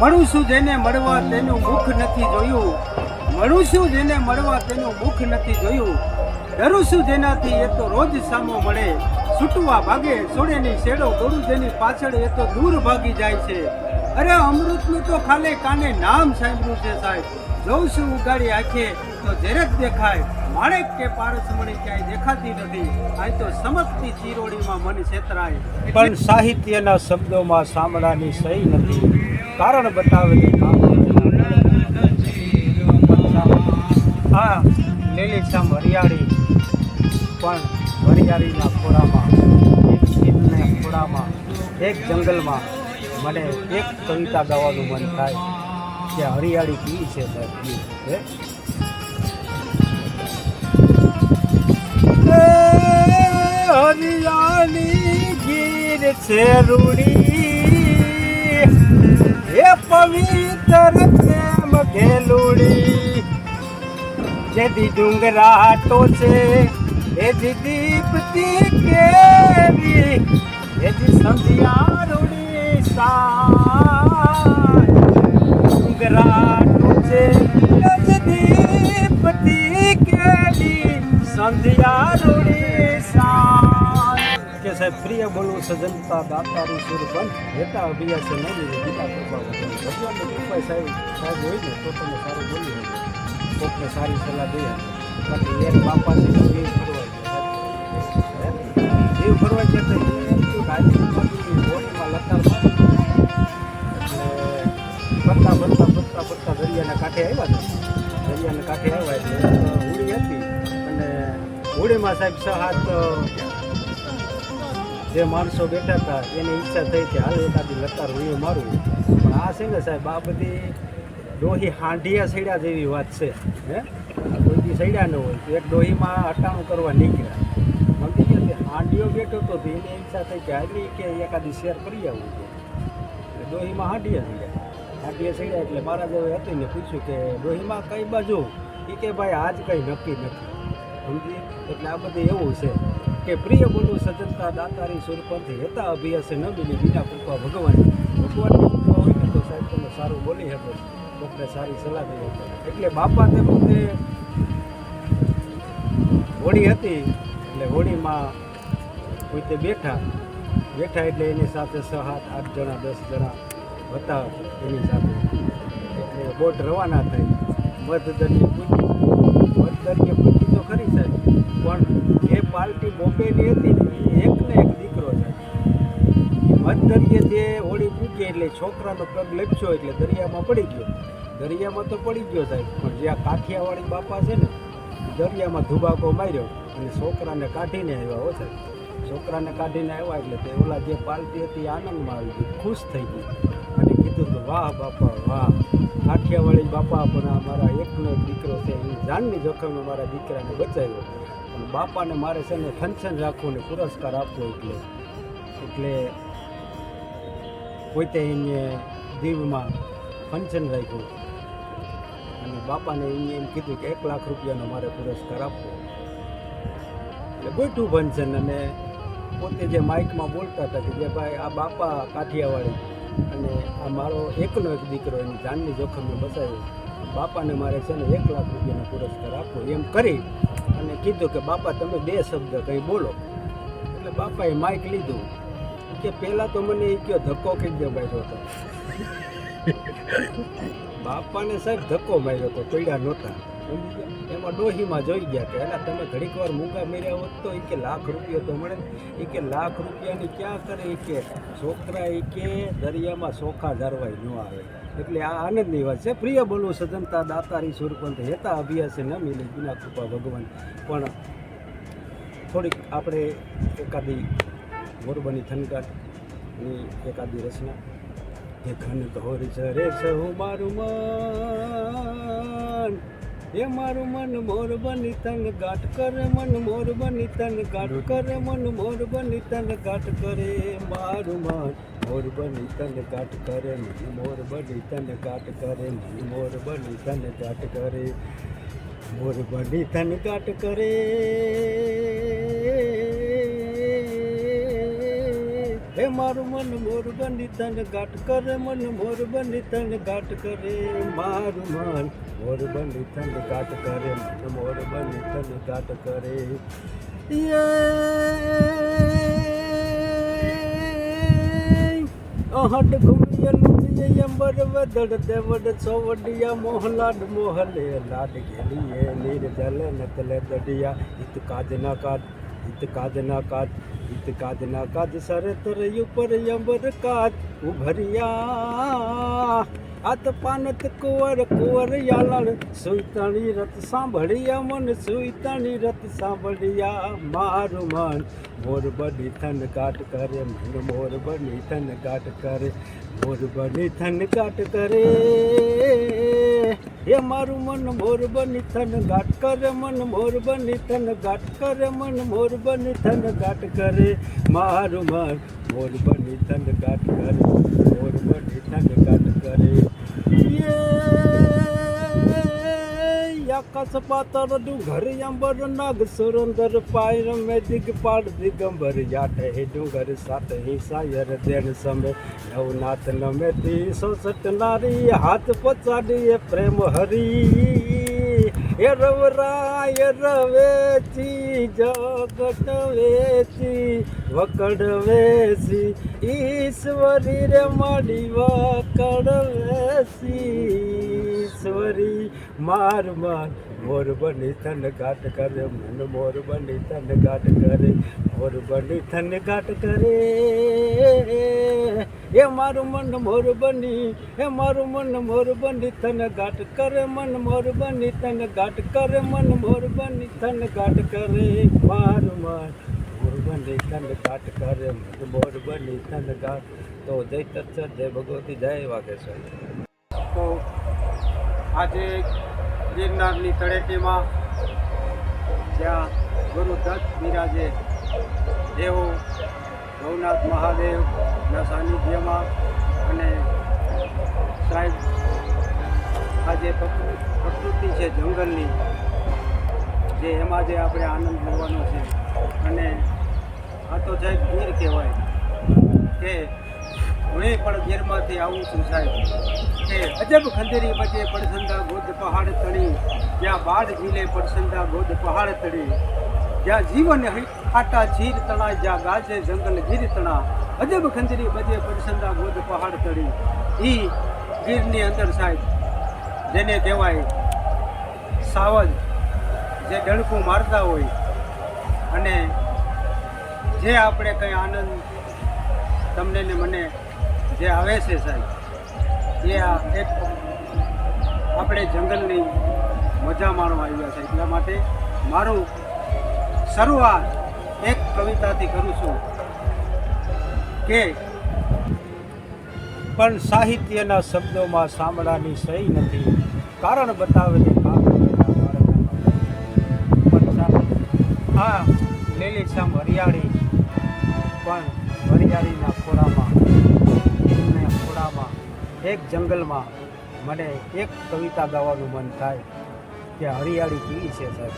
મળું છું જેને મળવા તેનું મુખ નથી જોયું. મળું છું જેને મળવા તેનું મુખ નથી જોયું. ડરું છું જેનાથી એ તો રોજ સામો મળે છૂટવા ભાગે સોડેની શેડો દોડું જેની પાછળ એ તો દૂર ભાગી જાય છે. અરે અમૃતનું તો ખાલે કાને નામ સાંભળ્યું છે સાહેબ. જોઉં છું ઉગાડી આંખે તો ઝેર જ દેખાય. માણેક કે પારસમણી ક્યાંય દેખાતી નથી. આ તો સમજતી ચીરોડીમાં મન છેતરાય. પણ સાહિત્યના શબ્દોમાં સાંભળાની સહી નથી. કારણ બતાવેલી હા લીલીછમ હરિયાળી, પણ હરિયાળીના ખોળામાં, એક ખોળામાં, એક જંગલમાં મને એક કવિતા ગાવાનું મન થાય કે હરિયાળી કેવી છે હે? હરિયાળી ગીર છે રૂડી પ્રેમ ઘેલુડી જેદી ડુંગરા ટોચે એજી દીપતી કેરી એજી સંધ્યા રૂડી સા ડુંગરા ટોચે એજી દીપતી કેરી સંધ્યા રૂડી સા પ્રિય બોલવું સજનતા દાતારી સુર બંધ હેતા છે નવી ગીતા કૃપા ભગવાનની કૃપા સાહેબ સાહેબ હોય ને, તો તમે સારું બોલી કોકને સારી સલાહ દઈએ બાકી એક બાપા છે. જીવ દેવ ફરવા ગયા દેવ ફરવા ગયા તો એમ ફરતા ફરતા ફરતા દરિયાના કાંઠે આવ્યા હતા દરિયાના કાંઠે આવ્યા એટલે હોળી હતી. અને હોળીમાં સાહેબ છ હાથ જે માણસો બેઠા હતા, એની ઈચ્છા થઈ કે હાલ એકાદી લતાર હોળી મારું. પણ આ છે ને સાહેબ, આ બધી ડોહી હાંડિયા સૈડા જેવી વાત છે, હે? કોઈ દી સૈડા ન હોય, એક ડોહીમાં હટાણું કરવા નીકળ્યા. ગયા કે હાંડિયો બેઠો તો એની ઈચ્છા થઈ કે હાલી કે એકાદી શેર કરી આવું એટલે ડોહીમાં હાંડિયા સૈડા. હાંડિયા સૈડા એટલે મારા જેવું હતું ને પૂછ્યું કે ડોહીમાં કઈ બાજુ? એ કે ભાઈ, આજ કંઈ નક્કી નથી. સમજી? એટલે આ બધું એવું છે. કે પ્રિય બોલું સજનતા દાતારી સુરપંથી હેતા અભિયાસે ન મિલી બીજા કૃપા ભગવાન. ભગવાનની કૃપા હોય તો સાહેબ તમે સારું બોલી શકો. તમને સારી સલાહ દઈ શકો. એટલે બાપા તે પોતે હોળી હતી, એટલે હોળીમાં કોઈ તે બેઠા. બેઠા એટલે એની સાથે છ, સાત, આઠ જણા, દસ જણા હતા એની સાથે. એટલે બોટ રવાના થઈ. મધદરિયે પૂજી મધદરિયે એટલે છોકરાનો પગ લપસ્યો એટલે દરિયામાં પડી ગયો. દરિયામાં તો પડી ગયો સાહેબ, પણ જ્યાં કાઠિયાવાડી બાપા છે ને, દરિયામાં ધુબાકો માર્યો અને છોકરાને કાઢીને આવ્યા હો સાહેબ. છોકરાને કાઢીને આવ્યા એટલે તે ઓલા જે પાર્ટી હતી આનંદમાં આવી ગઈ, ખુશ થઈ ગઈ. અને કીધું કે, વાહ બાપા, વાહ, કાઠિયાવાડી બાપા પણ આ મારા એકનો એક દીકરો છે એ જાનની જોખમે મારા દીકરાને બચાવ્યો. અને બાપાને મારે છે ને ફંક્શન રાખવું ને પુરસ્કાર આપવો એટલે. એટલે પોતે એને દીવમાં ફંક્શન રાખ્યું. અને બાપાને એને એમ કીધું કે એક લાખ રૂપિયાનો મારે પુરસ્કાર આપવો. એટલે ગોઠું ફંક્શન અને પોતે જે માઇકમાં બોલતા હતા કે જે ભાઈ આ બાપા કાઠિયાવાડી અને આ મારો એકનો એક દીકરો એની જાનની જોખમને બચાવ્યો બાપાને મારે છે ને એક લાખ રૂપિયાનો પુરસ્કાર આપવો એમ કરી અને કીધું કે બાપા તમે બે શબ્દ કંઈ બોલો. એટલે બાપાએ માઇક લીધું. કે પહેલાં તો મને એ કયો ધક્કો કઈ દે માર્યો હતો. બાપાને સાહેબ ધક્કો માર્યો હતો પડ્યા નહોતા. એમાં ડોહીમાં જોઈ ગયા કે એના તમે ઘડીક વાર મૂંગા મેર્યા હોત તો એ કે લાખ રૂપિયા તો મળે એ કે લાખ રૂપિયાની ક્યાં કરે એ કે છોકરા એ કે દરિયામાં ચોખા ધારવાય ન આવે. એટલે આ આનંદની વાત છે. પ્રિય બોલવું સજનતા દાતારી સુરપંથ હેતા અભ્યાસે ન મિલે. બિના કૃપા ભગવાન. પણ થોડીક આપણે એકાદી મોરબાની થનગાટની એકાદી રચના. એ ઘન ઘોર ઝરે છે હું મારું મન. એ મારું મન મોર બની તન ગાટ કરે, મન મોર બની તન ગાટ કરે, મન મોર બની તન ગાટ કરે મારું મન. મોર બની તન ગાટ કરે, મન મોર બની તન ગાટ કરે, મન મોર બની તન ગાટ કરે. મોર બની તન ગાટ કરે. મારું મન મોર બની તને ગાંઠ કરે, મન મોર બની તને ગાંઠ કરે, મારું મન મોર બની તને ગાંઠ કરે, મન મોર બની તને ગાંઠ કરે અહટ ઘુમિય લુમિય અંબર વદડ દેવડ ચોવડિયા મોહલાડ મોહલે લાડ ગેલીએ નીર જલ નતલે દડિયા ઇત કાજ ના કાજ ઇત કાજ ના કાજ હિત કાજ ના કાજ સર તર ઉપર અંબર કાદ ઉભરિયા આત પાનત કુંવર કુંવર યાલણ સુઈતાણી રત સાંભળિયા મન સુઈતાણી રત સાંભળિયા મારું મન મોર બની થન કાટ કરે મન મોર બની થન કાટ કરે મોર બની થન કાટ કરે એ મારું મન મોર બની થન ઘાટ કરે, મન મોર બની થન ઘાટ કરે, મન મોર બની થન ઘાટ કરે. મારું મન મોર બની થન ઘાટ કરે, મોર બની થન ઘાટ કરે. આકાશ પાતળ ડુંગર અંબર નાગ સુરંદર પાયર મે દિગપાળ દિગંબર યાઠ હે ડુંગર સાત હી સાયર દેન સમે નવનાથ નમે તી સોસઠ નારી, હાથ પચાડી એ પ્રેમ હરી. એ રવરાય રવેચી, જગત વેચી, વકડ વેસી ઈશ્વરી રે માડી વકડ વેસી ઈશ્વરી માર માર. મોર બની થન ઘાટ કરે, મન મોર બની થન ઘાટ કરે, મોર બની થન ઘાટ કરે. એ મારું મન મોર બની એ મારું મન મોર બની થન ઘાટ કરે, મન મોર બની થન ઘાટ કરે, મન મોર બની થન ઘાટ કરે. માર માર. મોર બની થન ઘાટ કરે, મન મોર બની થન ઘાટ. તો જય તત્સર જય ભગવતી, જય વાઘેશ્વર. તો આજે ગિરનારની તળેટીમાં જ્યાં ગુરુ દત્ત બિરાજે, દેવો ભવનાથ મહાદેવના સાનિધ્યમાં અને સાહેબ, આજે પ્રકૃ- પ્રકૃતિ છે જંગલની, જે એમાં જે આપણે આનંદ લેવાનો છે. અને આ તો સાહેબ ગીર કહેવાય કે હું પણ ગીરમાંથી આવું છું સાહેબ કે અજબ ખંજરી બજે પડસંદા ગોદ પહાડ તળી, જ્યાં બાઢ ઝીલે પડસંદા ગોદ પહાડ તળી. જ્યાં જીવન આટા ચીર તણા જ્યાં ગાજે જંગલ ગીર તણા અજબ ખંજરી બજે પડસંદા ગોદ પહાડ તળી. એ ગીરની અંદર સાહેબ, જેને કહેવાય સાવજ, જે ડણકું મારતા હોય અને જે આપણે કંઈ આનંદ તમને ને મને જે આવે છે સાહેબ, એ આ એક આપણે જંગલની મજા માણવા આવ્યા છે એટલા માટે મારું શરૂઆત એક કવિતાથી કરું છું કે, પણ સાહિત્યના શબ્દોમાં સાંભળાની સહી નથી. કારણ બતાવે એક જંગલમાં મને એક કવિતા ગાવાનું મન થાય કે હરિયાળી કેવી છે સાહેબ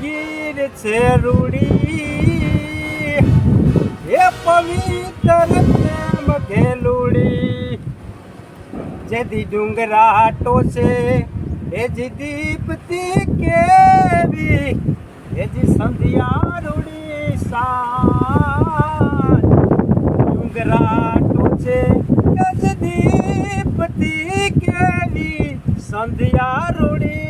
ગીર છે રૂડી. એ પવિત્ર જેથી ડુંગરા ટોસે એ જ દીપતી કેવી એ જી સંધ્યા રૂડી સાંજ ડુંગરા ટોચે ગજદીપતી કેલી સંધ્યા રૂડી